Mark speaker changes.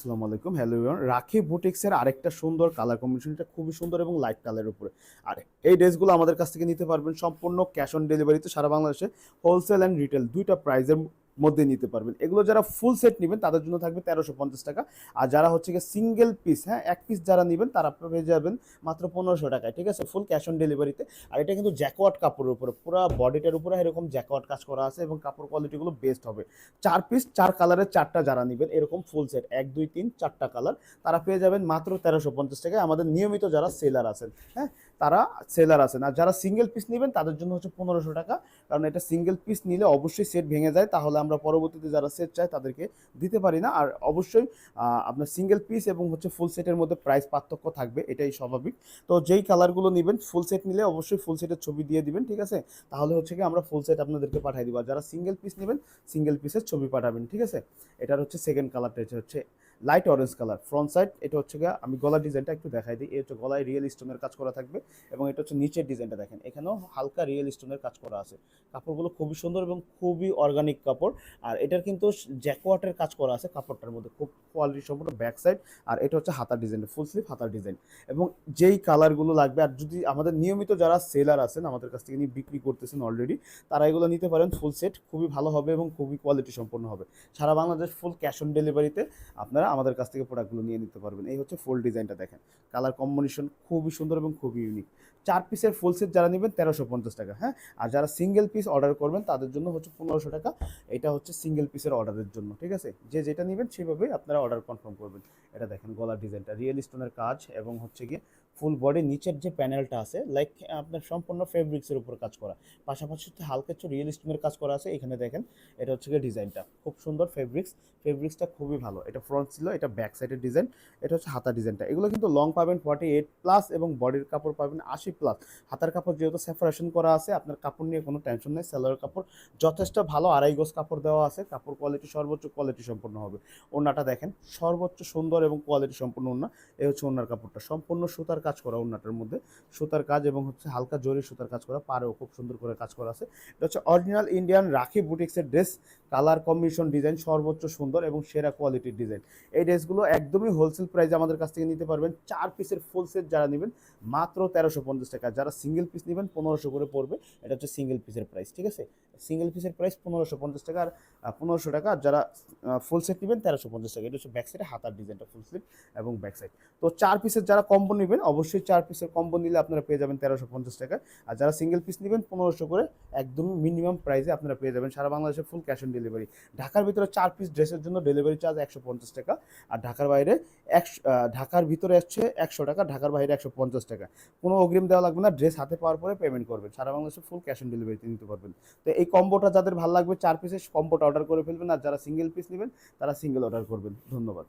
Speaker 1: আসসালামু আলাইকুম। Hello Yoon রাখি বুটিক্সের আরেকটা সুন্দর কালার কম্বিনেশন এটা খুবই সুন্দর এবং লাইট কালারের উপরে। আর এই ড্রেসগুলো আমাদের কাছ থেকে নিতে পারবেন সম্পূর্ণ ক্যাশ অন ডেলিভারিতে সারা বাংলাদেশে হোলসেল অ্যান্ড রিটেল দুইটা প্রাইজের মধ্যে নিতে পারবেন। এগুলো যারা ফুল সেট নেবেন, তাদের জন্য থাকবে তেরোশো পঞ্চাশ টাকা। আর যারা হচ্ছে গিয়ে সিঙ্গেল পিস হ্যাঁ এক পিস যারা নেবেন, তারা পেয়ে যাবেন মাত্র পনেরোশো টাকায়, ঠিক আছে? ফুল ক্যাশ অন ডেলিভারিতে আর এটা কিন্তু জ্যাকওয়াট কাপড়ের উপরে, পুরো বডিটার উপরে এরকম জ্যাকওয়াট কাজ করা আছে এবং কাপড় কোয়ালিটিগুলো বেস্ট হবে। চার পিস চার কালারের চারটা যারা নেবেন, এরকম ফুল সেট এক, দুই, তিন, চারটা কালার তারা পেয়ে যাবেন মাত্র তেরোশো পঞ্চাশ টাকায়। আমাদের নিয়মিত যারা সেলার আছেন হ্যাঁ তারা সেলার আছেন। আর যারা সিঙ্গেল পিস নেবেন, তাদের জন্য হচ্ছে পনেরোশো টাকা। কারণ এটা সিঙ্গেল পিস নিলে অবশ্যই সেট ভেঙে যায়। তাহলে আমরা পরবর্তীতে যারা সেট চাই তাদেরকে দিতে পারি না। আর অবশ্যই আপনার সিঙ্গেল পিস এবং হচ্ছে ফুল সেটের মধ্যে প্রাইস পার্থক্য থাকবে। এটাই স্বাভাবিক। তো যেই কালারগুলো নেবেন ফুল সেট নিলে অবশ্যই ফুল সেটের ছবি দিয়ে দিবেন, ঠিক আছে? তাহলে হচ্ছে কি আমরা ফুল সেট আপনাদেরকে পাঠিয়ে দিব। আর যারা সিঙ্গেল পিস নেবেন সিঙ্গেল পিসের ছবি পাঠাবেন, ঠিক আছে? এটার হচ্ছে সেকেন্ড কালারটা হচ্ছে light orange colour front side এটা হচ্ছে গিয়ে আমি গলার ডিজাইনটা একটু দেখাই দিই। এটা গলায় রিয়েল স্টোনের কাজ করা থাকবে এবং এটা হচ্ছে নিচের ডিজাইনটা দেখেন। এখানেও হালকা রিয়েল স্টোনের কাজ করা আছে। কাপড়গুলো খুবই সুন্দর এবং খুবই অর্গানিক কাপড়। আর এটার কিন্তু জ্যাকওয়াটের কাজ করা আছে কাপড়টার মধ্যে। খুব কোয়ালিটি সম্পূর্ণ ব্যাক সাইড আর এটা হচ্ছে হাতার ডিজাইন ফুল স্লিভ হাতার ডিজাইন। এবং যেই কালারগুলো লাগবে আর যদি আমাদের নিয়মিত যারা সেলার আছেন, আমাদের কাছ থেকে নিয়ে বিক্রি করতেছেন অলরেডি তারা এগুলো নিতে পারেন ফুল সেট খুবই ভালো হবে এবং খুবই কোয়ালিটি সম্পন্ন হবে। সারা বাংলাদেশ ফুল ক্যাশ অন ডেলিভারিতে আপনারা আমাদের কাছ থেকে প্রোডাক্টগুলো নিয়ে নিতে পারবেন। এই হচ্ছে ফুল ডিজাইনটা দেখেন। কালার কম্বিনেশন খুবই সুন্দর এবং খুবই ইউনিক চার পিসের ফুল সেট যারা নেবেন, তেরোশো পঞ্চাশ টাকা হ্যাঁ? আর যারা সিঙ্গেল পিস অর্ডার করবেন, তাদের জন্য হচ্ছে পনেরোশো টাকা। এটা হচ্ছে সিঙ্গেল পিসের অর্ডারের জন্য, ঠিক আছে? যে যেটা নেবেন, সেভাবেই আপনারা অর্ডার কনফার্ম করবেন। এটা দেখেন গলার ডিজাইনটা রিয়েল স্টোনের কাজ এবং হচ্ছে গিয়ে ফুল বডি নিচের যে প্যানেলটা আছে লাইক আপনার সম্পূর্ণ ফেব্রিক্সের উপর কাজ করা। পাশাপাশি হালকা একটু রিয়েল স্টোনের কাজ করা আছে, এখানে দেখেন, এটা হচ্ছে গিয়ে ডিজাইনটা। খুব সুন্দর ফেব্রিক্স ফেব্রিক্সটা খুবই ভালো। এটা ফ্রন্ট ছিল, এটা ব্যাক সাইডের ডিজাইন এটা হচ্ছে হাতা ডিজাইনটা এগুলো কিন্তু লং পাবেন ফর্টি এইট প্লাস এবং বডির কাপড় পাবেন আশি প্লাস হাতার কাপড় যেহেতু সেপারেশন করা আছে, আপনার কাপড় নিয়ে কোনো টেনশন নেই সেলার কাপড়। যথেষ্ট ভালো আড়াই গোজ কাপড় দেওয়া আছে, কাপড় কোয়ালিটি সর্বোচ্চ কোয়ালিটি সম্পন্ন হবে। ওড়নাটা দেখেন, সর্বোচ্চ সুন্দর এবং কোয়ালিটি সম্পন্ন ওড়না। এই হচ্ছে ওড়নার কাপড়টা। সম্পূর্ণ সুতার কাজ করা ওড়নাটার মধ্যে। সুতার কাজ এবং হচ্ছে হালকা জরি সুতার কাজ করা, পাড়েও খুব সুন্দর করে কাজ করা আছে। এটা হচ্ছে অরিজিনাল ইন্ডিয়ান রাখি বুটিক্সের ড্রেস কালার কম্বিনেশন ডিজাইন সর্বোচ্চ সুন্দর এবং সেরা কোয়ালিটির ডিজাইন এই ড্রেসগুলো একদমই হোলসেল প্রাইসে আমাদের কাছ থেকে নিতে পারবেন। চার পিসের ফুল সেট যারা নেবেন, মাত্র তেরোশো পঞ্চাশ টাকা। যারা সিঙ্গেল পিস নেবেন, পনেরোশো করে পড়বে। এটা হচ্ছে সিঙ্গেল পিসের প্রাইস ঠিক আছে? সিঙ্গেল পিসের প্রাইস পনেরোশো পঞ্চাশ টাকা আর পনেরোশো টাকা। যারা ফুল সেট নেবেন তেরোশো পঞ্চাশ টাকা। এটা হচ্ছে ব্যাক সাইডে হাতার ডিজাইনটা ফুল স্লিপ এবং ব্যাক সাইড তো চার পিসের যারা কম্বো নেবেন, অবশ্যই চার পিসের কম্বো নিলে আপনারা পেয়ে যাবেন তেরোশো পঞ্চাশ টাকা। আর যারা সিঙ্গেল পিস নেবেন, পনেরোশো করে একদম মিনিমাম প্রাইসে আপনারা পেয়ে যাবেন। সারা বাংলাদেশে ফুল ক্যাশ অন ডেলিভারি ঢাকার ভিতরে চার পিস ড্রেসের জন্য ডেলিভারি চার্জ একশো পঞ্চাশ টাকা। আর ঢাকার বাইরে একশো ঢাকার ভিতরে হচ্ছে একশো টাকা, ঢাকার বাইরে একশো পঞ্চাশ টাকা। কোনো অগ্রিম দেওয়া লাগবে না। ড্রেস হাতে পাওয়ার পরে পেমেন্ট করবেন। সারা বাংলাদেশে ফুল ক্যাশ অন ডেলিভারিতে নিতে পারবেন। তো এই কম্বোটা যাদের ভালো লাগবে, চার পিসের কম্বোটা অর্ডার করে ফেলবেন। আর যারা সিঙ্গেল পিস নেবেন, তারা সিঙ্গেল অর্ডার করবেন। ধন্যবাদ।